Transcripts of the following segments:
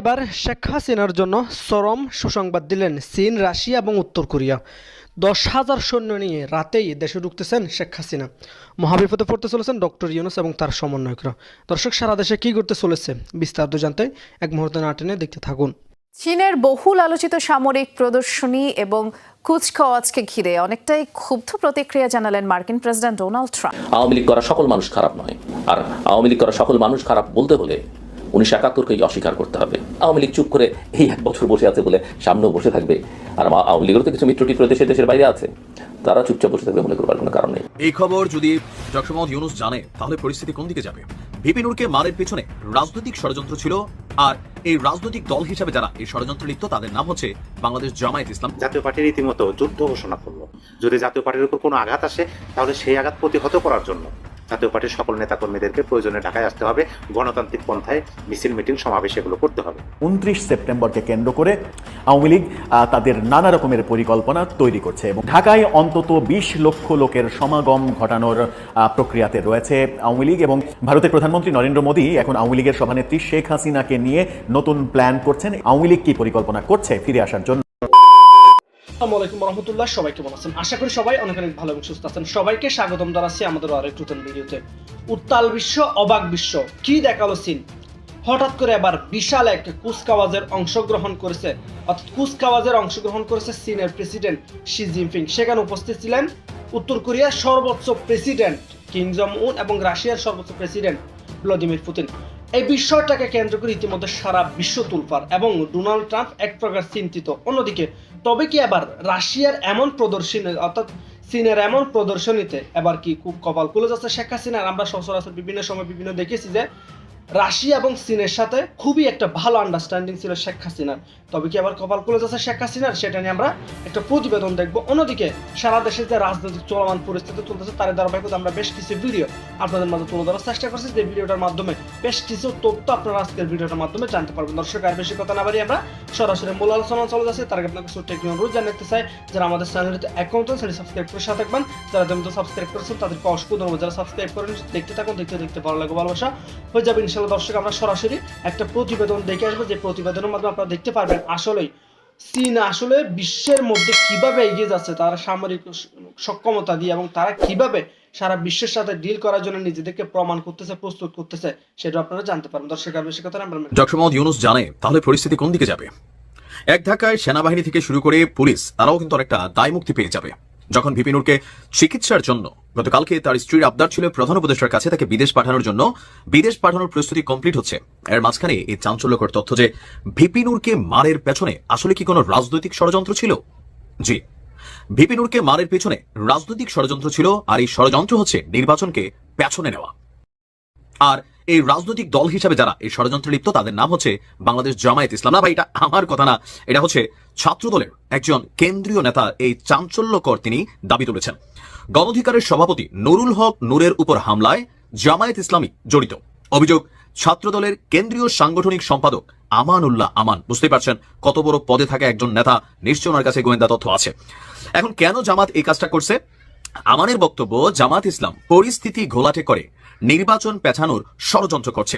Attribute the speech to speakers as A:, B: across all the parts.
A: এবার শেখ হাসিনার জন্য চরম সুসংবাদ দিলেন চীন রাশিয়া এবং উত্তর কোরিয়া। দশ হাজার সৈন্য নিয়ে রাতেই দেশে ঢুকতেছেন শেখ হাসিনা। মহাবিপদে পড়তে চলেছেন ডক্টর ইউনুস এবং তার সমন্বয়করা। দর্শক সারা দেশে কী করতে চলেছে বিস্তারিত জানতে এক মুহূর্তে না টেনে দেখতে থাকুন।
B: চীনের বহুল আলোচিত সামরিক প্রদর্শনী এবং কুচকাওয়াজকে ঘিরে অনেকটাই ক্ষুব্ধ প্রতিক্রিয়া জানালেন মার্কিন president Donald Trump.
C: Awami League করা সকল মানুষ খারাপ নয়। আর আওয়ামী লীগ করা সকল মানুষ খারাপ বলতে হলে উনিশশো একাত্তরকেই অস্বীকার করতে হবে। আওয়ামী লীগ চুপ করে এই এক বছর বসে আছে বলে সামনেও বসে থাকবে। আর আওয়ামী লীগেরও তো কিছু মিত্র টিত্র দেশে দেশের বাইরে আছে। তারা চুপচাপ বসে থাকবে মনে করবার কোনো কারণ নেই।
D: এই খবর যদি ডক্টর মোহাম্মদ ইউনুস জানে তাহলে পরিস্থিতি কোন দিকে যাবে? বিপিনুরকে মারের পেছনে রাজনৈতিক ষড়যন্ত্র ছিল আর এই রাজনৈতিক দল হিসেবে যারা এই ষড়যন্ত্র লিপ্ত তাদের নাম হচ্ছে বাংলাদেশ জামায়াত ইসলাম।
E: জাতীয় পার্টির রীতিমতো যুদ্ধ ঘোষণা করল। যদি জাতীয় পার্টির উপর কোনো আঘাত আসে তাহলে সেই আঘাত প্রতিহত করার জন্য। জাতীয় পার্টির সকল নেতাকর্মীদেরকে প্রয়োজনে ঢাকায় আসতে হবে। গণতান্ত্রিক পন্থায় মিছিল, মিটিং, সমাবেশ এগুলো করতে হবে।
F: উনত্রিশ সেপ্টেম্বরকে কেন্দ্র করে আওয়ামী লীগ তাদের নানা রকমের পরিকল্পনা তৈরি করছে এবং ঢাকায় অন্তত বিশ লক্ষ লোকের সমাগম ঘটানোর প্রক্রিয়াতে রয়েছে আওয়ামী লীগ এবং ভারতের প্রধানমন্ত্রী নরেন্দ্র মোদী এখন আওয়ামী লীগের সভানেত্রী শেখ হাসিনাকে নিয়ে নতুন প্ল্যান করছেন। আওয়ামী লীগ কি পরিকল্পনা করছে ফিরে আসার জন্য?
A: আসসালামু আলাইকুম রহমতুল্লাহ সবাই কেমন আছেন? আশা করি সবাই অনেক অনেক ভালো এবং সুস্থ আছেন। সবাইকে স্বাগতম জানাচ্ছি আমাদের আরেক নতুন ভিডিওতে। উত্তাল বিশ্ব, অবাক বিশ্ব, কি দেখাল হঠাৎ করে আবার বিশাল এক কুচকাওয়াজের অংশগ্রহণ করেছে। অর্থাৎ কুচকাওয়াজের অংশগ্রহণ করেছে চীনের প্রেসিডেন্ট শি জিনপিং সেখানে উপস্থিত ছিলেন উত্তর কোরিয়ার সর্বোচ্চ প্রেসিডেন্ট কিং জং উন এবং রাশিয়ার সর্বোচ্চ প্রেসিডেন্ট ভ্লাদিমির পুতিন। এই বিষয়টাকে কেন্দ্র করে ইতিমধ্যে সারা বিশ্ব তুলপার এবং ডোনাল্ড ট্রাম্প এক প্রকার চিন্তিত। অন্যদিকে তবে কি আবার রাশিয়ার এমন প্রদর্শনী, অর্থাৎ চীনের এমন প্রদর্শনীতে এবার কি খুব কপাল খুলে যাচ্ছে শেখ হাসিনার? আমরা সচরাচর বিভিন্ন সময় বিভিন্ন দেখেছি যে রাশিয়া এবং চীনের সাথে খুবই একটা ভালো আন্ডারস্ট্যান্ডিং ছিল শেখ হাসিনার তবে কি আবার কপাল খুলে যাচ্ছে শেখ হাসিনার? সেটা নিয়ে আমরা একটা প্রতিবেদন দেখব। অন্যদিকে সারা দেশে যে রাজনৈতিক চলমান পরিস্থিতি চলতেছে তার ধারাবাহিকতা আমরা বেশ কিছু ভিডিও আপনাদের মাঝে তুলে ধরার চেষ্টা করছি। যে ভিডিওটার মাধ্যমে বেশ কিছু তথ্য আপনারা আজকের ভিডিওটার মাধ্যমে জানতে পারবেন। দর্শক, আর বেশি কথা না বাড়ি আমরা সরাসরি মূল আলোচনা চলে যাচ্ছে। তার আগে আপনাকে ছোট্ট একটি অনুরোধ জানাতে চাই। যারা আমাদের চ্যানেলটিতে অ্যাকাউন্ট সেটি সাবস্ক্রাইব করে সাথে থাকবেন। যারা যেমন সাবস্ক্রাইব করেছেন, তাদেরকে ধন্যবাদ। যারা সাবস্ক্রাইব করেন দেখতে থাকুন, দেখতে দেখতে ভালো লাগে, ভালোবাসা হয়ে যাবে ইনশাল্লাহ দর্শক, আমরা সরাসরি একটা প্রতিবেদন দেখে আসব। যে প্রতিবেদনের মাধ্যমে আপনারা দেখতে পারবেন আসলেই চীন আসলে বিশ্বের মধ্যে কীভাবে এগিয়ে যাচ্ছে, তারা সামরিক সক্ষমতা দিয়ে এবং তারা কীভাবে সারা বিশ্বের সাথে ডিল করার জন্য নিজেদেরকে প্রমাণ করতেছে, প্রস্তুত করতেছে, সেটা আপনারা জানতে পারবেন। দর্শক আর বেশি কথা আমরা
D: ডক্টর মোহাম্মদ ইউনুস জানে, তাহলে পরিস্থিতি কোন দিকে যাবে? এক ধাক্কায় সেনাবাহিনী থেকে শুরু করে পুলিশ, তারাও কিন্তু অনেকটা দায় মুক্তি পেয়ে যাবে। যখন ভিপিনুরকে চিকিৎসার জন্য গতকালকে তার স্ত্রীর আবদার ছিল প্রধান উপদেষ্টার কাছে তাকে বিদেশ পাঠানোর জন্য, বিদেশ পাঠানোর প্রস্তুতি কমপ্লিট হচ্ছে। এর মাঝখানে এই চাঞ্চল্যকর তথ্য যে ভিপিনুরকে মারের পেছনে আসলে কি কোনো রাজনৈতিক ষড়যন্ত্র ছিল? জি, ভিপিনুরকে মারের পেছনে রাজনৈতিক ষড়যন্ত্র ছিল আর এই ষড়যন্ত্র হচ্ছে নির্বাচনকে পেছনে নেওয়া। আর এই রাজনৈতিক দল হিসাবে যারা এই ষড়যন্ত্রে লিপ্ত, তাদের নাম হচ্ছে বাংলাদেশ জামায়াত ইসলাম। না ভাই, এটা আমার কথা না। এটা হচ্ছে ছাত্র দলের একজন কেন্দ্রীয় নেতা, এই চাঞ্চল্যকর তিনি দাবি তুলেছেন। গণঅধিকারের সভাপতি নুরুল হক নূরের উপর হামলায় জামায়াত ইসলামী জড়িত। অভিযোগ ছাত্র দলের কেন্দ্রীয় সাংগঠনিক সম্পাদক আমানুল্লাহ আমান। বুঝতেই পারছেন কত বড় পদে থাকা একজন নেতা নিশ্চয় ওনার কাছে গোয়েন্দা তথ্য আছে। এখন কেন জামাত এই কাজটা করছে? আমানের বক্তব্য জামাত ইসলাম পরিস্থিতি ঘোলাটে করে। নির্বাচন পেছানোর ষড়যন্ত্র করছে।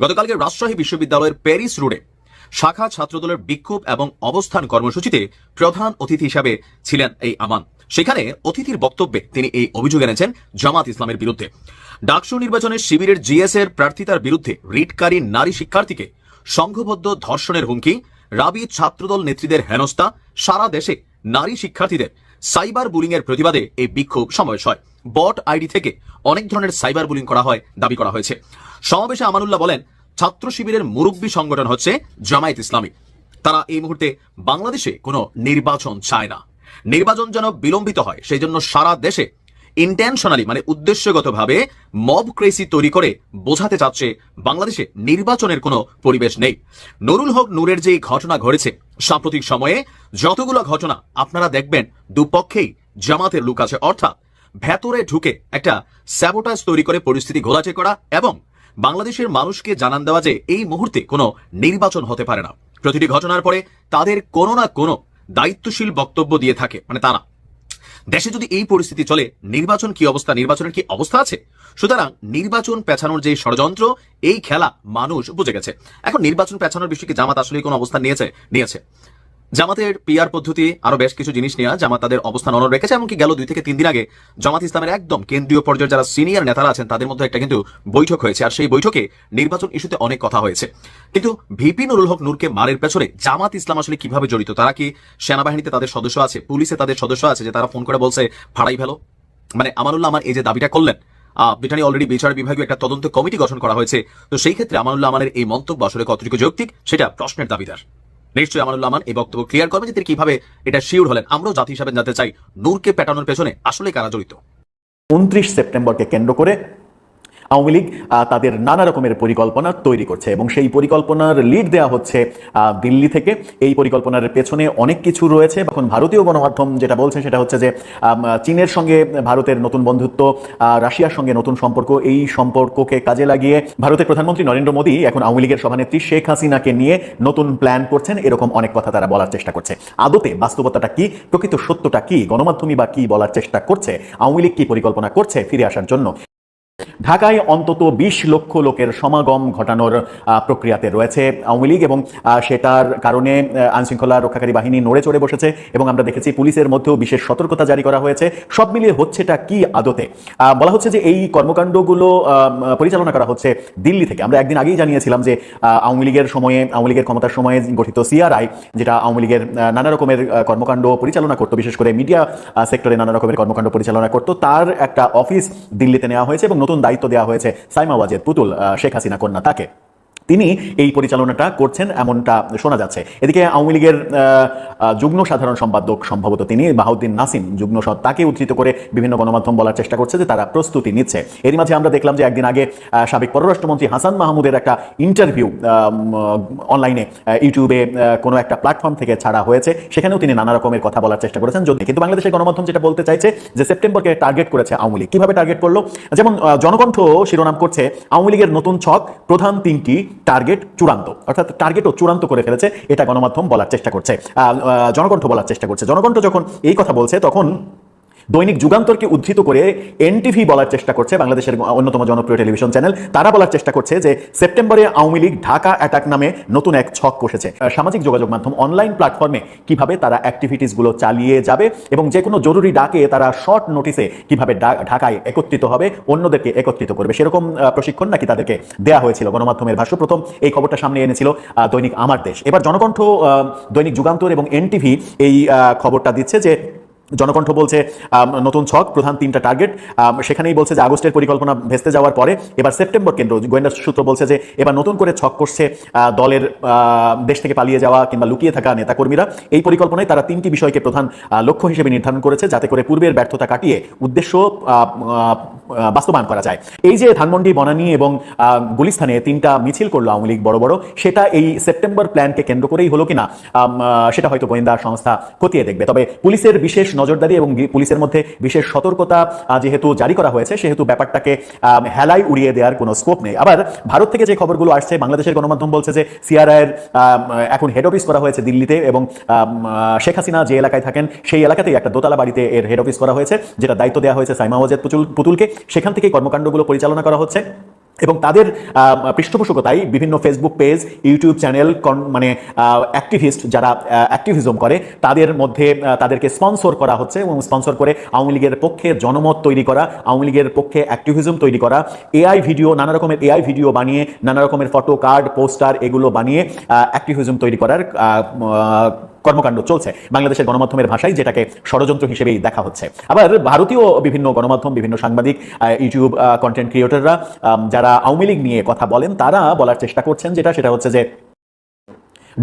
D: গতকালকে রাজশাহী বিশ্ববিদ্যালয়ের প্যারিস রোডে শাখা ছাত্রদলের বিক্ষোভ এবং অবস্থান কর্মসূচিতে প্রধান অতিথি হিসাবে ছিলেন এই আমান। সেখানে অতিথির বক্তব্যে তিনি এই অভিযোগ এনেছেন জামাত ইসলামের বিরুদ্ধে। ডাকসু নির্বাচনে শিবিরের জিএস এর প্রার্থিতার বিরুদ্ধে রিটকারী নারী শিক্ষার্থীকে সংঘবদ্ধ ধর্ষণের হুমকি, রাবি ছাত্রদল নেত্রীদের হেনস্থা, সারা দেশে নারী শিক্ষার্থীদের সাইবার বুলিং এর প্রতিবাদে এই বিক্ষোভ সমাবেশ হয় বট আইডি থেকে অনেক ধরনের সাইবার বুলিং করা হয়, দাবি করা হয়েছে। সমাবেশে আমানুল্লাহ বলেন, ছাত্র শিবিরের মুরব্বী সংগঠন হচ্ছে জামায়াত ইসলামী। তারা এই মুহূর্তে বাংলাদেশে কোনো নির্বাচন চায় না। নির্বাচন যেন বিলম্বিত হয় সেই জন্য সারা দেশে ইন্টেনশনালি মানে উদ্দেশ্যগতভাবে মব ক্রেসি তৈরি করে বোঝাতে চাচ্ছে বাংলাদেশে নির্বাচনের কোনো পরিবেশ নেই। নুরুল হক নূরের যে ঘটনা ঘটেছে, সাম্প্রতিক সময়ে যতগুলো ঘটনা আপনারা দেখবেন, দুপক্ষেই জামাতের লুক আছে। অর্থাৎ ভেতরে ঢুকে একটা স্যাবোটাজ তৈরি করে পরিস্থিতি ঘোলাটে করা এবং বাংলাদেশের মানুষকে জানান দেওয়া যে এই মুহূর্তে কোনো নির্বাচন হতে পারে না। প্রতিটি ঘটনার পরে তাদের কোনো না কোনো দায়িত্বশীল বক্তব্য দিয়ে থাকে মানে তারা। দেশে যদি এই পরিস্থিতি চলে, নির্বাচন কি অবস্থা? নির্বাচনের কি অবস্থা আছে? সুতরাং নির্বাচন পেছানোর যে ষড়যন্ত্র, এই খেলা মানুষ বুঝে গেছে। এখন নির্বাচন পেছানোর বিষয়ে কি জামাত আসলে কোনো অবস্থান নিয়েছে? নিয়েছে। জামাতের পিআর পদ্ধতি আরও বেশ কিছু জিনিস নিয়ে জামাত তাদের অবস্থান অনর রেখেছে, এমনকি গেল দুই থেকে তিন দিন আগে জামাত ইসলামের একদম কেন্দ্রীয় পর্যায়ের যারা সিনিয়র নেতারা আছেন, তাদের মধ্যে একটা কিন্তু বৈঠক হয়েছে, আর সেই বৈঠকে নির্বাচন ইস্যুতে অনেক কথা হয়েছে। কিন্তু ভিপি নুরুল হক নূরকে মারের পেছনে জামাত ইসলাম আসলে কীভাবে জড়িত? তারা কি সেনাবাহিনীতে তাদের সদস্য আছে? পুলিশে তাদের সদস্য আছে যে তারা ফোন করে বলছে ফাড়াই ফেলো। মানে আমানুল্লাহ আমার এই যে দাবিটা করলেন ব্রিটানি অলরেডি বিচার বিভাগীয় একটা তদন্ত কমিটি গঠন করা হয়েছে। তো সেই ক্ষেত্রে আমানুল্লাহ আমানের এই মন্তব্য আসলে কতটুকু যৌক্তিক, সেটা প্রশ্নের দাবিদার। নিশ্চয়ই আমানুল্লাহ আমান এই বক্তব্য ক্লিয়ার করবেন যে তিনি কীভাবে এটা শিওর হলেন। আমরাও জাতি হিসাবে জানতে চাই, নূরকে পেটানোর পেছনে আসলে কারা জড়িত?
F: উনত্রিশ সেপ্টেম্বরকে কেন্দ্র করে আওয়ামী লীগ তাদের নানা রকমের পরিকল্পনা তৈরি করছে এবং সেই পরিকল্পনার লিড দেওয়া হচ্ছে দিল্লি থেকে। এই পরিকল্পনার পেছনে অনেক কিছু রয়েছে। এখন ভারতীয় গণমাধ্যম যেটা বলছে সেটা হচ্ছে যে চীনের সঙ্গে ভারতের নতুন বন্ধুত্ব রাশিয়ার সঙ্গে নতুন সম্পর্ক, এই সম্পর্ককে কাজে লাগিয়ে ভারতের প্রধানমন্ত্রী নরেন্দ্র মোদী এখন আওয়ামী লীগের সভানেত্রী শেখ হাসিনাকে নিয়ে নতুন প্ল্যান করছেন। এরকম অনেক কথা তারা বলার চেষ্টা করছে। আদতে বাস্তবতাটা কি, প্রকৃত সত্যটা কি, গণমাধ্যমই বা কি বলার চেষ্টা করছে, আওয়ামী লীগ কি পরিকল্পনা করছে ফিরে আসার জন্য? ঢাকায় অন্তত বিশ লক্ষ লোকের সমাগম ঘটানোর প্রক্রিয়াতে রয়েছে আওয়ামী লীগ এবং সেটার কারণে আইন শৃঙ্খলা রক্ষাকারী বাহিনী নড়ে চড়ে বসেছে এবং আমরা দেখেছি পুলিশের মধ্যেও বিশেষ সতর্কতা জারি করা হয়েছে। সব মিলিয়ে হচ্ছেটা কি আদতে? বলা হচ্ছে যে এই কর্মকাণ্ডগুলো পরিচালনা করা হচ্ছে দিল্লি থেকে। আমরা একদিন আগেই জানিয়েছিলাম যে আওয়ামী লীগের সময়ে, আওয়ামী লীগের ক্ষমতার সময়ে গঠিত সিআরআই, যেটা আওয়ামী লীগের নানা রকমের কর্মকাণ্ড পরিচালনা করতো, বিশেষ করে মিডিয়া সেক্টরে নানা রকমের কর্মকাণ্ড পরিচালনা করতো, তার একটা অফিস দিল্লিতে নেওয়া হয়েছে এবং নতুন দায়িত্ব দেওয়া হয়েছে সাইমা ওয়াজেদ পুতুল শেখ হাসিনা কন্যা তাকে। তিনি এই পরিচালনাটা করছেন এমনটা শোনা যাচ্ছে। এদিকে আওয়ামী লীগের যুগ্ম সাধারণ সম্পাদক সম্ভবত তিনি বাহাউদ্দিন নাসিম যুগ্ম সৎ, তাকে উদ্ধৃত করে বিভিন্ন গণমাধ্যম বলার চেষ্টা করছে যে তারা প্রস্তুতি নিচ্ছে। এরই মাঝে আমরা দেখলাম যে একদিন আগে সাবেক পররাষ্ট্রমন্ত্রী হাসান মাহমুদের একটা ইন্টারভিউ অনলাইনে ইউটিউবে কোনো একটা প্ল্যাটফর্ম থেকে ছাড়া হয়েছে। সেখানেও তিনি নানা রকমের কথা বলার চেষ্টা করেছেন যদি কিন্তু বাংলাদেশের গণমাধ্যম যেটা বলতে চাইছে যে সেপ্টেম্বরকে টার্গেট করেছে আওয়ামী লীগ। কীভাবে টার্গেট করল? যেমন জনকণ্ঠ শিরোনাম করছে আওয়ামী লীগের নতুন ছক, প্রধান তিনটি টার্গেট চূড়ান্ত, অর্থাৎ টার্গেটও চূড়ান্ত করে ফেলেছে, এটা গণমাধ্যম বলার চেষ্টা করছে। জনকণ্ঠ বলার চেষ্টা করছে। জনকণ্ঠ যখন এই কথা বলছে, তখন দৈনিক যুগান্তরকে উদ্ধৃত করে এনটিভি বলার চেষ্টা করছে বাংলাদেশের অন্যতম জনপ্রিয় টেলিভিশন চ্যানেল। তারা বলার চেষ্টা করছে যে সেপ্টেম্বরে আওয়ামী লীগ ঢাকা অ্যাটাক নামে নতুন এক ছক কষেছে। সামাজিক যোগাযোগ মাধ্যম অনলাইন প্ল্যাটফর্মে কীভাবে তারা অ্যাক্টিভিটিসগুলো চালিয়ে যাবে এবং যে কোনো জরুরি ডাকে তারা শর্ট নোটিসে কীভাবে ঢাকায় একত্রিত হবে, অন্যদেরকে একত্রিত করবে। সেরকম প্রশিক্ষণ নাকি তাদেরকে দেয়া হয়েছিল গণমাধ্যমের ভাষ্য। প্রথম এই খবরটা সামনে এনেছিল দৈনিক আমার দেশ। এবার জনকণ্ঠ দৈনিক যুগান্তর এবং এনটিভি এই খবরটা দিচ্ছে যে জনকণ্ঠ বলছে নতুন ছক প্রধান তিনটা টার্গেট সেখানেই বলছে যে আগস্টের পরিকল্পনা ভেস্তে যাওয়ার পরে এবার সেপ্টেম্বর কেন্দ্র গোয়েন্দা সূত্র বলছে যে এবার নতুন করে ছক করছে দলের দেশ থেকে পালিয়ে যাওয়া কিংবা লুকিয়ে থাকা নেতাকর্মীরা। এই পরিকল্পনায় তারা তিনটি বিষয়কে প্রধান লক্ষ্য হিসেবে নির্ধারণ করেছে যাতে করে পূর্বের ব্যর্থতা কাটিয়ে উদ্দেশ্য বাস্তবায়ন করা যায়। এই যে ধানমন্ডি বনানী এবং আহ, গুলিস্তানে তিনটা মিছিল করল আওয়ামী লীগ বড় বড় সেটা এই সেপ্টেম্বর প্ল্যানকে কেন্দ্র করেই হলো কিনা সেটা হয়তো গোয়েন্দা সংস্থা খতিয়ে দেখবে। তবে পুলিশের বিশেষ নজরদারি এবং পুলিশের মধ্যে বিশেষ সতর্কতা যেহেতু জারি করা হয়েছে, সেহেতু ব্যাপারটাকে হেলাই উড়িয়ে দেওয়ার কোনো স্কোপ নেই। আবার ভারত থেকে যে খবরগুলো আসছে, বাংলাদেশের গণমাধ্যম বলছে যে সিআরআইয়ের এখন হেড অফিস করা হয়েছে দিল্লিতে এবং শেখ হাসিনা যে এলাকায় থাকেন, সেই এলাকাতেই একটা দোতলা বাড়িতে এর হেড অফিস করা হয়েছে, যেটা দায়িত্ব দেওয়া হয়েছে সাইমা ওয়াজেদ পুতুল পুতুলকে। সেখান থেকে কর্মকাণ্ডগুলো পরিচালনা করা হচ্ছে। এবং তাদের পৃষ্ঠপোষকতায় বিভিন্ন ফেসবুক পেজ ইউটিউব চ্যানেল মানে অ্যাক্টিভিস্ট যারা অ্যাক্টিভিজম করে, তাদের মধ্যে তাদেরকে স্পন্সর করা হচ্ছে এবং স্পন্সর করে আওয়ামী লীগের পক্ষে জনমত তৈরি করা, আওয়ামী লীগের পক্ষে অ্যাক্টিভিজম তৈরি করা এআই ভিডিও নানা রকমের এআই ভিডিও বানিয়ে, নানা রকমের ফটো কার্ড পোস্টার এগুলো বানিয়ে অ্যাক্টিভিজম তৈরি করার কর্মকাণ্ড চলছে বাংলাদেশের গণমাধ্যমের ভাষায়, যেটাকে ষড়যন্ত্র হিসেবেই দেখা হচ্ছে। আবার ভারতীয় বিভিন্ন গণমাধ্যম, বিভিন্ন সাংবাদিক ইউটিউব কন্টেন্ট ক্রিয়েটররা যারা আওয়ামী লীগ নিয়ে কথা বলেন, তারা বলার চেষ্টা করছেন যেটা, সেটা হচ্ছে যে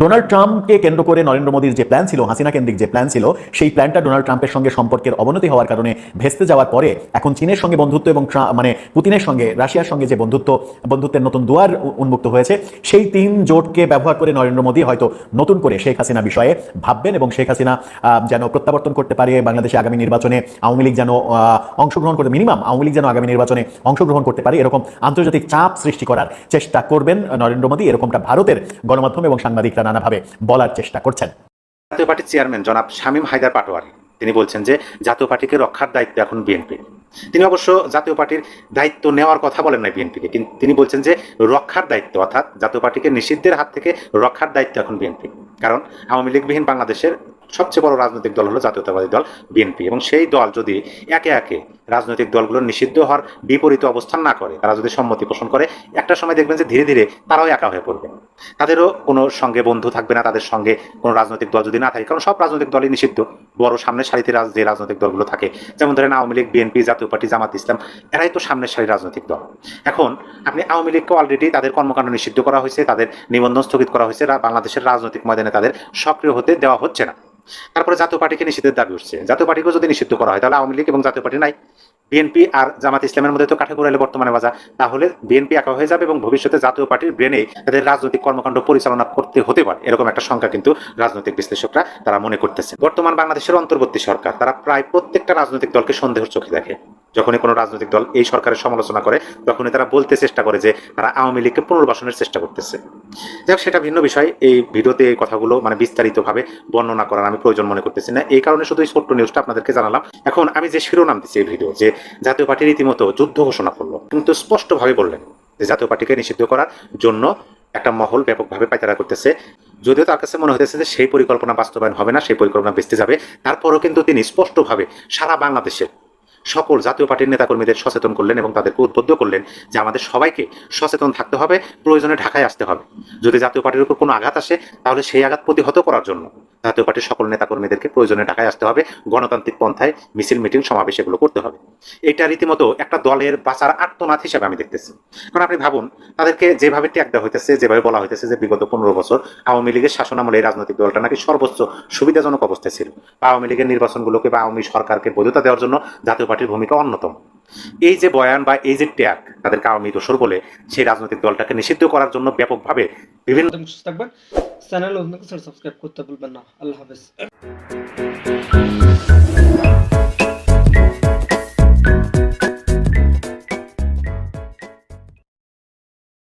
F: ডোনাল্ড ট্রাম্পকে কেন্দ্র করে নরেন্দ্র মোদীর যে প্ল্যান ছিল, হাসিনা কেন্দ্রিক যে প্ল্যান ছিল, সেই প্ল্যানটা ডোনাল্ড ট্রাম্পের সঙ্গে সম্পর্কের অবনতি হওয়ার কারণে ভেস্তে যাওয়ার পরে এখন চীনের সঙ্গে বন্ধুত্ব এবং মানে পুতিনের সঙ্গে, রাশিয়ার সঙ্গে যে বন্ধুত্ব, বন্ধুত্বের নতুন দুয়ার উন্মুক্ত হয়েছে, সেই তিন জোটকে ব্যবহার করে নরেন্দ্র মোদী হয়তো নতুন করে শেখ হাসিনা বিষয়ে ভাববেন এবং শেখ হাসিনা যেন প্রত্যাবর্তন করতে পারে বাংলাদেশে আগামী নির্বাচনে, আওয়ামী লীগ যেন অংশগ্রহণ করতে, মিনিমাম আওয়ামী লীগ যেন আগামী নির্বাচনে অংশগ্রহণ করতে পারে, এরকম আন্তর্জাতিক চাপ সৃষ্টি করার চেষ্টা করবেন নরেন্দ্র মোদী, এরকমটা ভারতের গণমাধ্যম এবং সাংবাদিকরা নানাভাবে বলার চেষ্টা করছেন।
E: জাতীয় পার্টির চেয়ারম্যান জনাব শামীম হায়দার পাটোয়ারি, তিনি বলছেন যে জাতীয় পার্টিকে রক্ষার দায়িত্ব এখন বিএনপি। তিনি অবশ্য জাতীয় পার্টির দায়িত্ব নেওয়ার কথা বলেন না বিএনপিকে কিন্তু তিনি বলছেন যে রক্ষার দায়িত্ব, অর্থাৎ জাতীয় পার্টিকে নিষিদ্ধের হাত থেকে রক্ষার দায়িত্ব এখন বিএনপি। কারণ আওয়ামী লীগবিহীন বাংলাদেশের সবচেয়ে বড় রাজনৈতিক দল হলো জাতীয়তাবাদী দল বিএনপি এবং সেই দল যদি একে একে রাজনৈতিক দলগুলো নিষিদ্ধ হওয়ার বিপরীত অবস্থান না করে, তারা যদি সম্মতি পোষণ করে, একটা সময় দেখবেন যে ধীরে ধীরে তারাও একা হয়ে পড়বে। তাদেরও কোনো সঙ্গে বন্ধু থাকবে না, তাদের সঙ্গে কোনো রাজনৈতিক দল যদি না থাকে, কারণ সব রাজনৈতিক দলই নিষিদ্ধ। বড় সামনের সারিতে যে রাজনৈতিক দলগুলো থাকে, যেমন ধরেন আওয়ামী লীগ, বিএনপি, জাতীয় পার্টি, জামাত ইসলাম, এরাই তো সামনের সারি রাজনৈতিক দল। এখন আপনি আওয়ামী লীগকে অলরেডি তাদের কর্মকাণ্ড নিষিদ্ধ করা হয়েছে, তাদের নিবন্ধন স্থগিত করা হয়েছে বাংলাদেশের রাজনৈতিক ময়দানে তাদের সক্রিয় হতে দেওয়া হচ্ছে না। তারপরে জাতীয় পার্টিকে নিষিদ্ধের দাবি উঠছে। জাতীয় পার্টিকেও যদি নিষিদ্ধ করা হয়, তাহলে আওয়ামী লীগ এবং জাতীয় পার্টি নাই। বিএনপি আর জামাত ইসলামের মধ্যে তো কাঠেগুড়ালে বর্তমানে বাজা। তাহলে বিএনপি একা হয়ে যাবে এবং ভবিষ্যতে জাতীয় পার্টির ব্রেনে তাদের রাজনৈতিক কর্মকাণ্ড পরিচালনা করতে হতে পারে, এরকম একটা সংখ্যা কিন্তু রাজনৈতিক বিশ্লেষকরা তারা মনে করতেছে বর্তমান বাংলাদেশের অন্তর্বর্তী সরকার, তারা প্রায় প্রত্যেকটা রাজনৈতিক দলকে সন্দেহের চোখে দেখে। যখনই কোনো রাজনৈতিক দল এই সরকারের সমালোচনা করে, তখনই তারা বলতে চেষ্টা করে যে তারা আওয়ামী লীগকে পুনর্বাসনের চেষ্টা করতেছে। যাই সেটা ভিন্ন বিষয়। এই ভিডিওতে এই কথাগুলো মানে বিস্তারিতভাবে বর্ণনা করার আমি প্রয়োজন মনে করতেছি না। এই কারণে শুধু এই ছোট্ট নিউজটা আপনাদেরকে জানালাম। এখন আমি যে শিরোনাম দিচ্ছি এই ভিডিও যে জাতীয় পার্টি রীতিমতো যুদ্ধ ঘোষণা করল, কিন্তু স্পষ্টভাবে বললেন যে জাতীয় পার্টিকে নিষিদ্ধ করার জন্য একটা মহল ব্যাপকভাবে পায়তারা করতেছে। যদিও তার কাছে মনে হতেছে যে সেই পরিকল্পনা বাস্তবায়ন হবে না, সেই পরিকল্পনা বেঁচতে যাবে। তারপরও কিন্তু তিনি স্পষ্টভাবে সারা বাংলাদেশের সকল জাতীয় পার্টির নেতাকর্মীদের সচেতন করলেন এবং তাদেরকে উদ্বুদ্ধ করলেন যে আমাদের সবাইকে সচেতন থাকতে হবে, প্রয়োজনে ঢাকায় আসতে হবে। যদি জাতীয় পার্টির উপর কোনো আঘাত আসে, তাহলে সেই আঘাত প্রতিহত করার জন্য। জাতীয় পার্টির সকল নেতাকর্মীদেরকে প্রয়োজনে ঢাকায় আসতে হবে, গণতান্ত্রিক পন্থায় মিছিল, মিটিং, সমাবেশ এগুলো করতে হবে। এটা রীতিমতো একটা দলের বাঁচার আত্মনাথ হিসেবে আমি দেখতেছি। কারণ আপনি ভাবুন, তাদেরকে যেভাবে ট্যাগ দেওয়া হইতেছে, যেভাবে বলা হইতেছে যে বিগত পনেরো বছর আওয়ামী লীগের শাসনামলে এই রাজনৈতিক দলটা নাকি সর্বোচ্চ সুবিধাজনক অবস্থায় ছিল। আওয়ামী লীগের নির্বাচনগুলোকে বা আওয়ামী সরকারকে বৈধতা দেওয়ার জন্য জাতীয় পার্টির ভূমিকা অন্যতম। এই যে বয়ান বা এই যে ট্যাগ তাদেরকে আওয়ামী দোষর বলে সেই রাজনৈতিক দলটাকে নিষিদ্ধ করার জন্য ব্যাপকভাবে বিভিন্ন
A: চ্যানেল সাবস্ক্রাইব করতে ভুলবেন না। আল্লাহ হাফেজ।